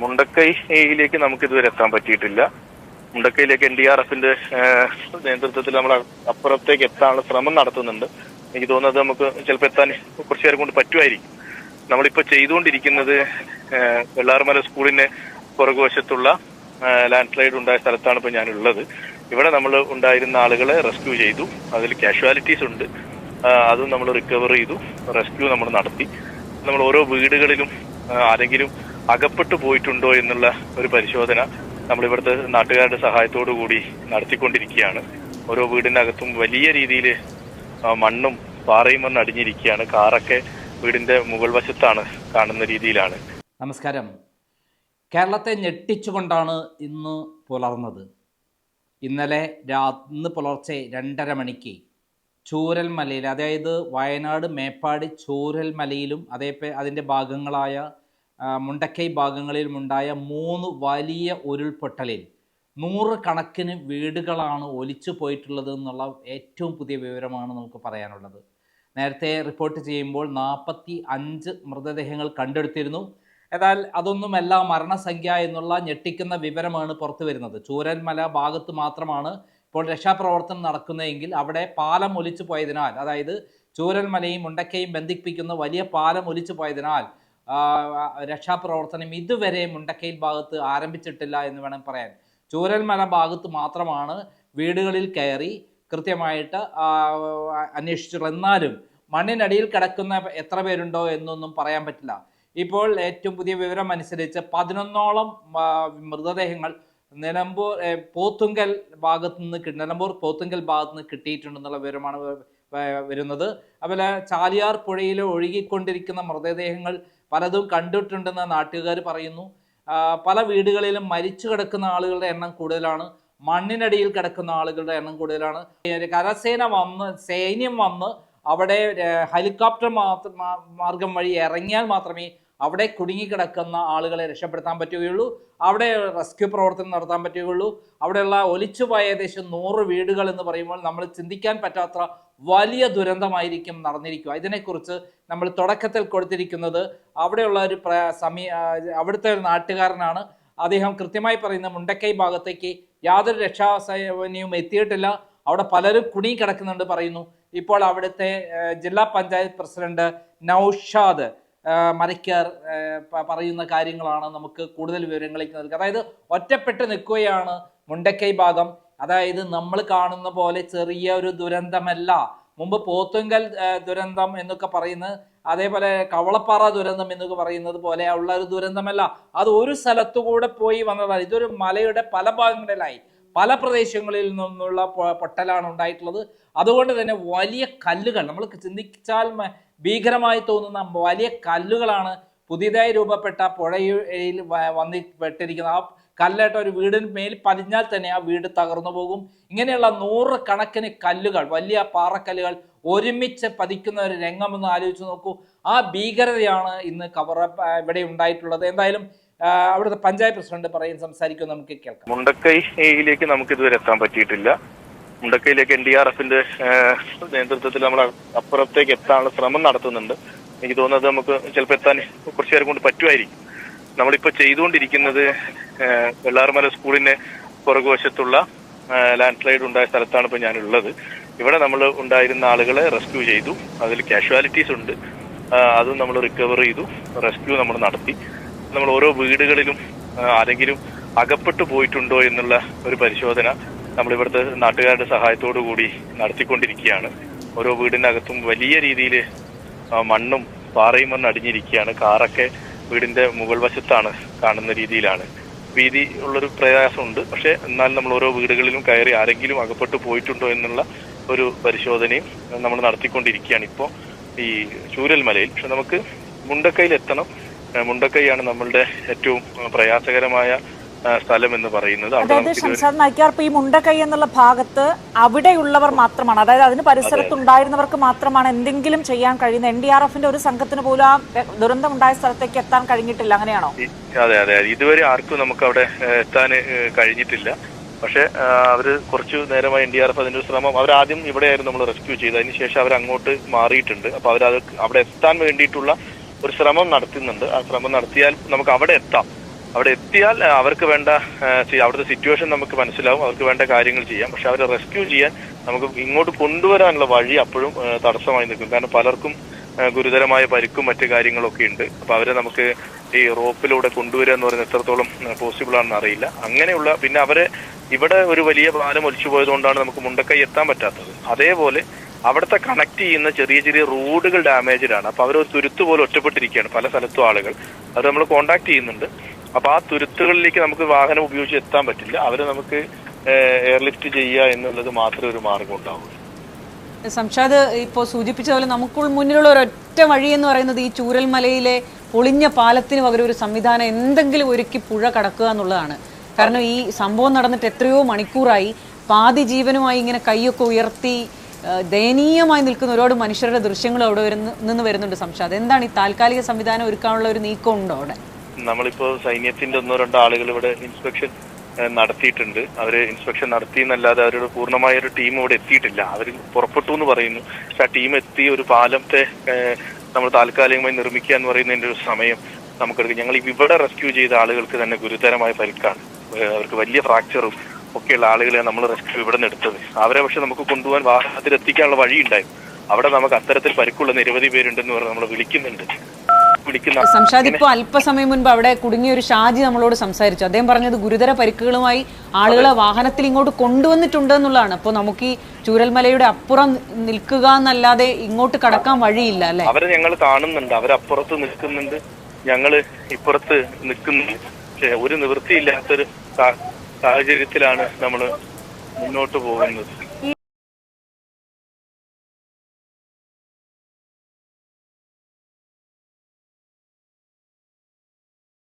മുണ്ടക്കൈയിലേക്ക് നമുക്ക് ഇതുവരെ എത്താൻ പറ്റിയിട്ടില്ല. മുണ്ടക്കൈയിലേക്ക് എൻ ഡി ആർ എഫിന്റെ നേതൃത്വത്തിൽ നമ്മൾ അപ്പുറത്തേക്ക് എത്താനുള്ള ശ്രമം നടത്തുന്നുണ്ട്. എനിക്ക് തോന്നുന്നത് നമുക്ക് ചിലപ്പോൾ എത്താൻ കുറച്ചു നേരം കൊണ്ട് പറ്റുമായിരിക്കും. നമ്മളിപ്പോൾ ചെയ്തുകൊണ്ടിരിക്കുന്നത് വെള്ളാർമല സ്കൂളിന്റെ പുറകുവശത്തുള്ള ലാൻഡ് സ്ലൈഡ് ഉണ്ടായ സ്ഥലത്താണ് ഇപ്പോൾ ഞാനുള്ളത്. ഇവിടെ നമ്മൾ ഉണ്ടായിരുന്ന ആളുകളെ റെസ്ക്യൂ ചെയ്തു. അതിൽ കാഷ്വാലിറ്റീസ് ഉണ്ട്. അതും നമ്മൾ റിക്കവർ ചെയ്തു. റെസ്ക്യൂ നമ്മൾ നടത്തി. നമ്മൾ ഓരോ വീടുകളിലും ആരെങ്കിലും അകപ്പെട്ടു പോയിട്ടുണ്ടോ എന്നുള്ള ഒരു പരിശോധന നമ്മളിവിടുത്തെ നാട്ടുകാരുടെ സഹായത്തോടു കൂടി നടത്തിക്കൊണ്ടിരിക്കുകയാണ്. ഓരോ വീടിനകത്തും വലിയ രീതിയിൽ മണ്ണും പാറയും വന്ന് അടിഞ്ഞിരിക്കുകയാണ്. കാറൊക്കെ വീടിന്റെ മുകൾ വശത്താണ് കാണുന്ന രീതിയിലാണ്. നമസ്കാരം. കേരളത്തെ ഞെട്ടിച്ചുകൊണ്ടാണ് ഇന്ന് പുലർന്നത്. ഇന്നലെ രാ ഇന്ന് പുലർച്ചെ രണ്ടര മണിക്ക് ചൂരൽമലയിൽ അതായത് വയനാട് മേപ്പാടി ചൂരൽമലയിലും അതേ അതിന്റെ ഭാഗങ്ങളായ മുണ്ടക്കൈ ഭാഗങ്ങളിൽ ഉണ്ടായ മൂന്ന് വലിയ ഉരുൾപൊട്ടലിൽ നൂറ് കണക്കിന് വീടുകളാണ് ഒലിച്ചു പോയിട്ടുള്ളത് എന്നുള്ള ഏറ്റവും പുതിയ വിവരമാണ് നമുക്ക് പറയാനുള്ളത്. നേരത്തെ റിപ്പോർട്ട് ചെയ്യുമ്പോൾ നാൽപ്പത്തി അഞ്ച് മൃതദേഹങ്ങൾ കണ്ടെടുത്തിരുന്നു. എന്നാൽ അതൊന്നുമല്ല മരണസംഖ്യ എന്നുള്ള ഞെട്ടിക്കുന്ന വിവരമാണ് പുറത്തു വരുന്നത്. ചൂരന്മല ഭാഗത്ത് മാത്രമാണ് ഇപ്പോൾ രക്ഷാപ്രവർത്തനം നടക്കുന്നതെങ്കിൽ അവിടെ പാലം ഒലിച്ചു പോയതിനാൽ അതായത് ചൂരന്മലയും മുണ്ടക്കയും ബന്ധിപ്പിക്കുന്ന വലിയ പാലം ഒലിച്ചു പോയതിനാൽ രക്ഷാപ്രവർത്തനം ഇതുവരെ മുണ്ടക്കയിൽ ഭാഗത്ത് ആരംഭിച്ചിട്ടില്ല എന്ന് വേണം പറയാൻ. ചൂരൽമല ഭാഗത്ത് മാത്രമാണ് വീടുകളിൽ കയറി കൃത്യമായിട്ട് അന്വേഷിച്ചിട്ടുള്ളത് എന്നാലും മണ്ണിനടിയിൽ കിടക്കുന്ന എത്ര പേരുണ്ടോ എന്നൊന്നും പറയാൻ പറ്റില്ല. ഇപ്പോൾ ഏറ്റവും പുതിയ വിവരം അനുസരിച്ച് പതിനൊന്നോളം മൃതദേഹങ്ങൾ നിലമ്പൂർ പോത്തുങ്കൽ ഭാഗത്ത് നിന്ന് നിലമ്പൂർ പോത്തുങ്കൽ ഭാഗത്ത് നിന്ന് കിട്ടിയിട്ടുണ്ടെന്നുള്ള വിവരമാണ് വരുന്നത്. അതുപോലെ ചാലിയാർ പുഴയിൽ ഒഴുകിക്കൊണ്ടിരിക്കുന്ന മൃതദേഹങ്ങൾ പലതും കണ്ടിട്ടുണ്ടെന്ന് നാട്ടുകാർ പറയുന്നു. പല വീടുകളിലും മരിച്ചു കിടക്കുന്ന ആളുകളുടെ എണ്ണം കൂടുതലാണ്. മണ്ണിനടിയിൽ കിടക്കുന്ന ആളുകളുടെ എണ്ണം കൂടുതലാണ്. കരസേന വന്ന് സൈന്യം വന്ന് അവിടെ ഹെലികോപ്റ്റർ മാർഗം വഴി ഇറങ്ങിയാൽ മാത്രമേ അവിടെ കുടുങ്ങിക്കിടക്കുന്ന ആളുകളെ രക്ഷപ്പെടുത്താൻ പറ്റുകയുള്ളൂ. അവിടെ റെസ്ക്യൂ പ്രവർത്തനം നടത്താൻ പറ്റുകയുള്ളൂ. അവിടെയുള്ള ഒലിച്ചുപോയ ഏകദേശം നൂറ് വീടുകൾ എന്ന് പറയുമ്പോൾ നമ്മൾ ചിന്തിക്കാൻ പറ്റാത്ത വലിയ ദുരന്തമായിരിക്കും നടന്നിരിക്കുക. ഇതിനെക്കുറിച്ച് നമ്മൾ തുടക്കത്തിൽ കൊടുത്തിരിക്കുന്നത് അവിടെയുള്ള ഒരു സമീ അവിടുത്തെ ഒരു നാട്ടുകാരനാണ്. അദ്ദേഹം കൃത്യമായി പറയുന്ന മുണ്ടക്കൈ ഭാഗത്തേക്ക് യാതൊരു രക്ഷാസേവനവും എത്തിയിട്ടില്ല. അവിടെ പലരും കുണി കിടക്കുന്നുണ്ട് പറയുന്നു. ഇപ്പോൾ അവിടുത്തെ ജില്ലാ പഞ്ചായത്ത് പ്രസിഡന്റ് നൌഷാദ് ആ, മരക്കാർ പറയുന്ന കാര്യങ്ങളാണ് നമുക്ക് കൂടുതൽ വിവരങ്ങളിലേക്ക് നൽകുക. അതായത് ഒറ്റപ്പെട്ട് നിൽക്കുകയാണ് മുണ്ടക്കൈ ഭാഗം. അതായത് നമ്മൾ കാണുന്ന പോലെ ചെറിയ ഒരു ദുരന്തമല്ല. മുമ്പ് പോത്തുങ്കൽ ദുരന്തം എന്നൊക്കെ പറയുന്നത് അതേപോലെ കവളപ്പാറ ദുരന്തം എന്നൊക്കെ പറയുന്നത് പോലെ ഉള്ള ഒരു ദുരന്തമല്ല. അത് ഒരു സ്ഥലത്തുകൂടെ പോയി വന്നതാണ്. ഇതൊരു മലയുടെ പല ഭാഗങ്ങളിലായി. പല പ്രദേശങ്ങളിൽ നിന്നുള്ള പൊട്ടലാണ് ഉണ്ടായിട്ടുള്ളത്. അതുകൊണ്ട് തന്നെ വലിയ കല്ലുകൾ നമ്മൾ ചിന്തിച്ചാൽ ഭീകരമായി തോന്നുന്ന വലിയ കല്ലുകളാണ് പുതിയതായി രൂപപ്പെട്ട പുഴയിൽ വന്നിപ്പെട്ടിരിക്കുന്ന ആ കല്ലേട്ട ഒരു വീടിന് മേൽ പതിഞ്ഞാൽ തന്നെ ആ വീട് തകർന്നു പോകും. ഇങ്ങനെയുള്ള നൂറ് കണക്കിന് കല്ലുകൾ വലിയ പാറക്കല്ലുകൾ ഒരുമിച്ച് പതിക്കുന്ന ഒരു രംഗമെന്ന് ആലോചിച്ച് നോക്കൂ. ആ ഭീകരതയാണ് ഇന്ന് കവർ ഇവിടെ ഉണ്ടായിട്ടുള്ളത്. എന്തായാലും അവിടുത്തെ പഞ്ചായത്ത് പ്രസിഡന്റ് പറയും സംസാരിക്കും നമുക്ക് കേൾക്കാം. മുണ്ടക്കൈയിലേക്ക് നമുക്ക് ഇതുവരെ എത്താൻ പറ്റിയിട്ടില്ല. മുണ്ടക്കൈയിലേക്ക് എൻ ഡി ആർ എഫിന്റെ നേതൃത്വത്തിൽ നമ്മൾ അപ്പുറത്തേക്ക് എത്താനുള്ള ശ്രമം നടത്തുന്നുണ്ട്. എനിക്ക് തോന്നുന്നത് നമുക്ക് ചിലപ്പോൾ എത്താൻ കുറച്ചു നേരം കൊണ്ട് പറ്റുമായിരിക്കും. നമ്മളിപ്പോ ചെയ്തുകൊണ്ടിരിക്കുന്നത് വെള്ളാർമല സ്കൂളിന്റെ പുറകുവശത്തുള്ള ലാൻഡ് സ്ലൈഡ് ഉണ്ടായ സ്ഥലത്താണ് ഇപ്പോൾ ഞാനുള്ളത്. ഇവിടെ നമ്മൾ ഉണ്ടായിരുന്ന ആളുകളെ റെസ്ക്യൂ ചെയ്തു. അതിൽ കാഷ്വാലിറ്റീസ് ഉണ്ട്. അതും നമ്മൾ റിക്കവർ ചെയ്തു. റെസ്ക്യൂ നമ്മൾ നടത്തി. നമ്മൾ ഓരോ വീടുകളിലും ആരെങ്കിലും അകപ്പെട്ടു പോയിട്ടുണ്ടോ എന്നുള്ള ഒരു പരിശോധന നമ്മൾ ഇവിടുത്തെ നാട്ടുകാരുടെ സഹായത്തോടു കൂടി നടത്തിക്കൊണ്ടിരിക്കുകയാണ്. ഓരോ വീടിനകത്തും വലിയ രീതിയിൽ മണ്ണും പാറയും വന്ന് അടിഞ്ഞിരിക്കുകയാണ്. കാറൊക്കെ വീടിന്റെ മുകൾ വശത്താണ് കാണുന്ന രീതിയിലാണ്. വീതി ഉള്ളൊരു പ്രയാസമുണ്ട്. പക്ഷെ എന്നാൽ നമ്മൾ ഓരോ വീടുകളിലും കയറി ആരെങ്കിലും അകപ്പെട്ടു പോയിട്ടുണ്ടോ എന്നുള്ള ഒരു പരിശോധനയും നമ്മൾ നടത്തിക്കൊണ്ടിരിക്കുകയാണ് ഇപ്പോൾ ഈ ചൂരൽമലയിൽ. പക്ഷെ നമുക്ക് മുണ്ടക്കൈയിൽ എത്തണം മുണ്ടക്കൈയാണ് നമ്മളുടെ ഏറ്റവും പ്രയാസകരമായ സ്ഥലം എന്ന് പറയുന്നത് അതായത് ഷംസാദ് നായിക്കാർ ഈ മുണ്ടക്കൈ എന്നുള്ള ഭാഗത്ത് അവിടെയുള്ളവർ മാത്രമാണ്. അതായത് അതിന് പരിസരത്തുണ്ടായിരുന്നവർക്ക് മാത്രമാണ് എന്തെങ്കിലും ചെയ്യാൻ കഴിയുന്നത്. എൻ ഡി ആർ എഫിന്റെ ഒരു സംഘത്തിന് പോലും ആ ദുരന്തം ഉണ്ടായ സ്ഥലത്തേക്ക് എത്താൻ കഴിഞ്ഞിട്ടില്ല. അങ്ങനെയാണോ? അതെ അതെ. ഇതുവരെ ആർക്കും നമുക്ക് അവിടെ എത്താൻ കഴിഞ്ഞിട്ടില്ല. പക്ഷേ അവർ അവർ കുറച്ചു നേരമായി എൻ ഡി ആർ എഫ് അതിന്റെ ഒരു ശ്രമം അവരാദ്യം ഇവിടെയായിരുന്നു നമ്മൾ റെസ്ക്യൂ ചെയ്ത് അതിന് ശേഷം അവർ അങ്ങോട്ട് മാറിയിട്ടുണ്ട്. അപ്പോൾ അവർ അത് അവിടെ എത്താൻ വേണ്ടിയിട്ടുള്ള ഒരു ശ്രമം നടത്തുന്നുണ്ട്. ആ ശ്രമം നടത്തിയാൽ നമുക്ക് അവിടെ എത്താം. അവിടെ എത്തിയാൽ അവർക്ക് വേണ്ട അവിടുത്തെ സിറ്റുവേഷൻ നമുക്ക് മനസ്സിലാവും. അവർക്ക് വേണ്ട കാര്യങ്ങൾ ചെയ്യാം. പക്ഷെ അവരെ റെസ്ക്യൂ ചെയ്യാൻ നമുക്ക് ഇങ്ങോട്ട് കൊണ്ടുവരാനുള്ള വഴി അപ്പോഴും തടസ്സമായി നിൽക്കും. കാരണം പലർക്കും ഗുരുതരമായ പരിക്കും മറ്റു കാര്യങ്ങളൊക്കെ ഉണ്ട്. അപ്പൊ അവരെ നമുക്ക് ഈ റോപ്പിലൂടെ കൊണ്ടുവരിക എന്ന് പറയുന്നത് എത്രത്തോളം പോസിബിൾ ആണെന്ന് അറിയില്ല. അങ്ങനെയുള്ള പിന്നെ അവരെ ഇവിടെ ഒരു വലിയ പാലം ഒലിച്ചു പോയതുകൊണ്ടാണ് നമുക്ക് മുണ്ടക്കൈ എത്താൻ പറ്റാത്തത്. അതേപോലെ അവിടുത്തെ കണക്ട് ചെയ്യുന്ന ചെറിയ ചെറിയ റോഡുകൾ ഡാമേജ്ഡ് ആണ്. അപ്പൊ അവർ ഒരു തുരുത്ത് പോലെ ഒറ്റപ്പെട്ടിരിക്കുകയാണ് പല സ്ഥലത്തും ആളുകൾ. അത് നമ്മൾ കോണ്ടാക്ട് ചെയ്യുന്നുണ്ട്. അപ്പൊ ആ തുരുത്തുകളിലേക്ക് നമുക്ക് വാഹനം ഉപയോഗിച്ച് എത്താൻ പറ്റില്ല. അവരെ നമുക്ക് എയർലിഫ്റ്റ് ചെയ്യുക എന്നുള്ളത് മാത്രമേ ഒരു മാർഗം ഉണ്ടാവുള്ളൂ. സംഷാദ് ഇപ്പോൾ സൂചിപ്പിച്ച പോലെ നമുക്ക് മുന്നിലുള്ള ഒരൊറ്റ വഴി എന്ന് പറയുന്നത് ഈ ചൂരൽമലയിലെ പൊളിഞ്ഞ പാലത്തിന് പകരം ഒരു സംവിധാനം എന്തെങ്കിലും ഒരുക്കി പുഴ കടക്കുക എന്നുള്ളതാണ്. കാരണം ഈ സംഭവം നടന്നിട്ട് എത്രയോ മണിക്കൂറായി പാതി ജീവനുമായി ഇങ്ങനെ കൈയൊക്കെ ഉയർത്തി ദയനീയമായി നിൽക്കുന്ന ഒരുപാട് മനുഷ്യരുടെ ദൃശ്യങ്ങൾ അവിടെ നിന്ന് വരുന്നുണ്ട് സംഷാദ് എന്താണ് ഈ താൽക്കാലിക സംവിധാനം ഒരുക്കാനുള്ള ഒരു നീക്കം ഉണ്ടോ അവിടെ? നമ്മളിപ്പോ സൈന്യത്തിന്റെ ഒന്നോ രണ്ടോ ആളുകൾ ഇവിടെ ഇൻസ്പെക്ഷൻ നടത്തിയിട്ടുണ്ട്. അവർ ഇൻസ്പെക്ഷൻ നടത്തി എന്നല്ലാതെ അവരുടെ പൂർണമായ ഒരു ടീം ഇവിടെ എത്തിയിട്ടില്ല. അവർ പുറപ്പെട്ടു എന്ന് പറയുന്നു. പക്ഷെ ആ ടീം എത്തി ഒരു പാലത്തെ നമ്മൾ താൽക്കാലികമായി നിർമ്മിക്കുക എന്ന് പറയുന്നതിന്റെ ഒരു സമയം നമുക്കെടുക്കും. ഞങ്ങൾ ഇവിടെ റെസ്ക്യൂ ചെയ്ത ആളുകൾക്ക് തന്നെ ഗുരുതരമായ പരിക്കാണ്. അവർക്ക് വലിയ ഫ്രാക്ചറും ഒക്കെയുള്ള ആളുകളെ നമ്മൾ റെസ്ക്യൂ ഇവിടെ നിന്ന് എടുത്തത്. അവരെ പക്ഷെ നമുക്ക് കൊണ്ടുപോകാൻ വാഹനത്തിൽ എത്തിക്കാനുള്ള വഴി ഉണ്ടായിരുന്നു അവിടെ നമുക്ക് അത്തരത്തിൽ പരിക്കുള്ള നിരവധി പേരുണ്ടെന്ന് പറഞ്ഞ് നമ്മൾ വിളിക്കുന്നുണ്ട്. വിളിക്കുന്ന ഇപ്പൊ അല്പസമയം മുൻപ് അവിടെ കുടുങ്ങിയ ഒരു ഷാജി നമ്മളോട് സംസാരിച്ചു. അദ്ദേഹം പറഞ്ഞത് ഗുരുതര പരിക്കുകളുമായി ആളുകളെ വാഹനത്തിൽ ഇങ്ങോട്ട് കൊണ്ടുവന്നിട്ടുണ്ട് എന്നുള്ളതാണ്. അപ്പോൾ നമുക്ക് ഈ ചൂരൽമലയുടെ അപ്പുറം നിൽക്കുക എന്നല്ലാതെ ഇങ്ങോട്ട് കടക്കാൻ വഴിയില്ല അല്ലെ? അവരെ ഞങ്ങൾ കാണുന്നുണ്ട്. അവരപ്പുറത്ത് നിൽക്കുന്നുണ്ട്. ഞങ്ങൾ ഇപ്പുറത്ത് നിൽക്കുന്നുണ്ട്. പക്ഷെ ഒരു നിവൃത്തിയില്ലാത്തൊരു സാഹചര്യത്തിലാണ് നമ്മൾ മുന്നോട്ട് പോകുന്നത്.